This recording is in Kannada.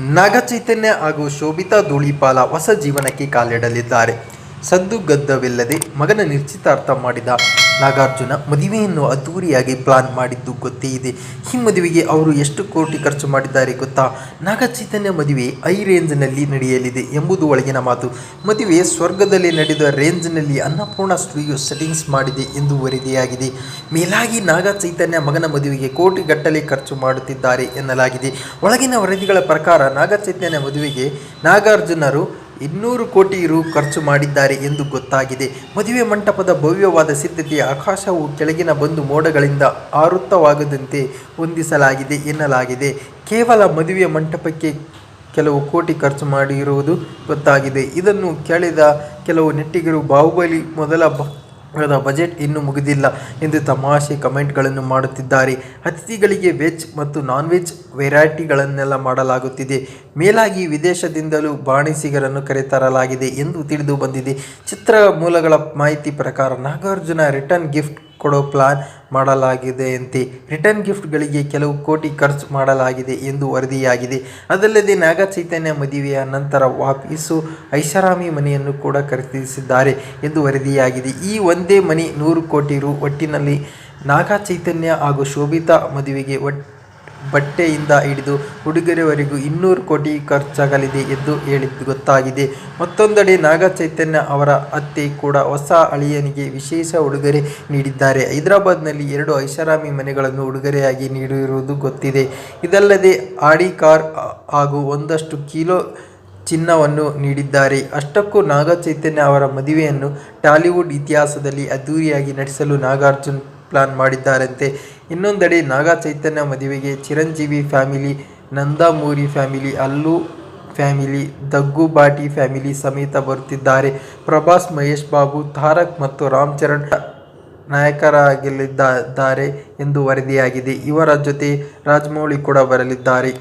ನಾಗಚೈತನ್ಯ ಹಾಗೂ ಶೋಭಿತಾ ಧೂಳಿಪಾಲ ಹೊಸ ಜೀವನಕ್ಕೆ ಕಾಲಿಡಲಿದ್ದಾರೆ. ಸದ್ದುಗದ್ದವಿಲ್ಲದೆ ಮಗನ ನಿಶ್ಚಿತಾರ್ಥ ಮಾಡಿದ ನಾಗಾರ್ಜುನ ಮದುವೆಯನ್ನು ಅದ್ದೂರಿಯಾಗಿ ಪ್ಲಾನ್ ಮಾಡಿದ್ದು ಗೊತ್ತೇ ಇದೆ. ಈ ಮದುವೆಗೆ ಅವರು ಎಷ್ಟು ಕೋಟಿ ಖರ್ಚು ಮಾಡಿದ್ದಾರೆ ಗೊತ್ತಾ? ನಾಗಚೈತನ್ಯ ಮದುವೆ ಐ ರೇಂಜ್ನಲ್ಲಿ ನಡೆಯಲಿದೆ ಎಂಬುದು ಒಳಗಿನ ಮಾತು. ಮದುವೆ ಸ್ವರ್ಗದಲ್ಲಿ ನಡೆದ ರೇಂಜ್ನಲ್ಲಿ ಅನ್ನಪೂರ್ಣ ಸ್ಟುಡಿಯೋ ಸೆಟ್ಟಿಂಗ್ಸ್ ಮಾಡಿದೆ ಎಂದು ವರದಿಯಾಗಿದೆ. ಮೇಲಾಗಿ ನಾಗ ಚೈತನ್ಯ ಮಗನ ಮದುವೆಗೆ ಕೋಟಿಗಟ್ಟಲೆ ಖರ್ಚು ಮಾಡುತ್ತಿದ್ದಾರೆ ಎನ್ನಲಾಗಿದೆ. ಒಳಗಿನ ವರದಿಗಳ ಪ್ರಕಾರ ನಾಗಚೈತನ್ಯ ಮದುವೆಗೆ ನಾಗಾರ್ಜುನರು ಇನ್ನೂರು ಕೋಟಿ ರು ಖರ್ಚು ಮಾಡಿದ್ದಾರೆ ಎಂದು ಗೊತ್ತಾಗಿದೆ. ಮದುವೆ ಮಂಟಪದ ಭವ್ಯವಾದ ಸಿದ್ಧತೆಯ ಆಕಾಶವು ಕೆಳಗಿನ ಬಂದು ಮೋಡಗಳಿಂದ ಆವೃತ್ತವಾಗದಂತೆ ಹೊಂದಿಸಲಾಗಿದೆ ಎನ್ನಲಾಗಿದೆ. ಕೇವಲ ಮದುವೆ ಮಂಟಪಕ್ಕೆ ಕೆಲವು ಕೋಟಿ ಖರ್ಚು ಮಾಡಿರುವುದು ಗೊತ್ತಾಗಿದೆ. ಇದನ್ನು ಕೇಳಿದ ಕೆಲವು ನೆಟ್ಟಿಗರು, ಬಾಹುಬಲಿ ಮೊದಲ ಭಾಗದ ಬಜೆಟ್ ಇನ್ನೂ ಮುಗಿದಿಲ್ಲ ಎಂದು ತಮಾಷೆ ಕಮೆಂಟ್ಗಳನ್ನು ಮಾಡುತ್ತಿದ್ದಾರೆ. ಅತಿಥಿಗಳಿಗೆ ವೆಜ್ ಮತ್ತು ನಾನ್ ವೆಜ್ ವೆರೈಟಿಗಳನ್ನೆಲ್ಲ ಮಾಡಲಾಗುತ್ತಿದೆ. ಮೇಲಾಗಿ ವಿದೇಶದಿಂದಲೂ ಬಾಣಿಸಿಗರನ್ನು ಕರೆತರಲಾಗಿದೆ ಎಂದು ತಿಳಿದು ಬಂದಿದೆ. ಚಿತ್ರ ಮೂಲಗಳ ಮಾಹಿತಿ ಪ್ರಕಾರ ನಾಗಾರ್ಜುನ ರಿಟರ್ನ್ ಗಿಫ್ಟ್ ಕೊಡೋ ಪ್ಲಾನ್ ಮಾಡಲಾಗಿದೆಯಂತೆ ರಿಟರ್ನ್ ಗಿಫ್ಟ್ಗಳಿಗೆ ಕೆಲವು ಕೋಟಿ ಖರ್ಚು ಮಾಡಲಾಗಿದೆ ಎಂದು ವರದಿಯಾಗಿದೆ. ಅದಲ್ಲದೆ ನಾಗ ಚೈತನ್ಯ ಮದುವೆಯ ನಂತರ ವಾಪಸ್ಸು ಐಷಾರಾಮಿ ಮನೆಯನ್ನು ಕೂಡ ಖರೀದಿಸಿದ್ದಾರೆ ಎಂದು ವರದಿಯಾಗಿದೆ. ಈ ಒಂದೇ ಮನೆ ನೂರು ಕೋಟಿ ರು ಒಟ್ಟಿನಲ್ಲಿ ನಾಗ ಚೈತನ್ಯ ಹಾಗೂ ಶೋಭಿತಾ ಮದುವೆಗೆ ಒಟ್ ಬಟ್ಟೆಯಿಂದ ಹಿಡಿದು ಉಡುಗೊರೆವರೆಗೂ ಇನ್ನೂರು ಕೋಟಿ ಖರ್ಚಾಗಲಿದೆ ಎಂದು ಹೇಳಿದ್ದು ಗೊತ್ತಾಗಿದೆ. ಮತ್ತೊಂದೆಡೆ ನಾಗ ಚೈತನ್ಯ ಅವರ ಅತ್ತೆ ಕೂಡ ಹೊಸ ಅಳಿಯನಿಗೆ ವಿಶೇಷ ಉಡುಗೊರೆ ನೀಡಿದ್ದಾರೆ. ಹೈದರಾಬಾದ್ನಲ್ಲಿ ಎರಡು ಐಷಾರಾಮಿ ಮನೆಗಳನ್ನು ಉಡುಗೊರೆಯಾಗಿ ನೀಡಿರುವುದು ಗೊತ್ತಿದೆ. ಇದಲ್ಲದೆ ಆಡಿ ಕಾರ್ ಹಾಗೂ ಒಂದಷ್ಟು ಕಿಲೋ ಚಿನ್ನವನ್ನು ನೀಡಿದ್ದಾರೆ. ಅಷ್ಟಕ್ಕೂ ನಾಗ ಚೈತನ್ಯ ಅವರ ಮದುವೆಯನ್ನು ಟಾಲಿವುಡ್ ಇತಿಹಾಸದಲ್ಲಿ ಅದ್ಧೂರಿಯಾಗಿ ನಡೆಸಲು ನಾಗಾರ್ಜುನ್ ಪ್ಲಾನ್ ಮಾಡಿದ್ದಾರಂತೆ. ಇನ್ನೊಂದೆಡೆ ನಾಗ ಚೈತನ್ಯ ಮದುವೆಗೆ Chiranjeevi family Nandamuri family, Allu family, Daggubati family ಸಮೇತ ಬರುತ್ತಿದ್ದಾರೆ. ಪ್ರಭಾಸ್, ಮಹೇಶ್ ಬಾಬು, ತಾರಕ್ ಮತ್ತು ರಾಮ್ ಚರಣ್ ನಾಯಕರಾಗಲಿದ್ದಾರೆ ಎಂದು ವರದಿಯಾಗಿದೆ. ಇವರ ಜೊತೆ ರಾಜಮೌಳಿ ಕೂಡ ಬರಲಿದ್ದಾರೆ.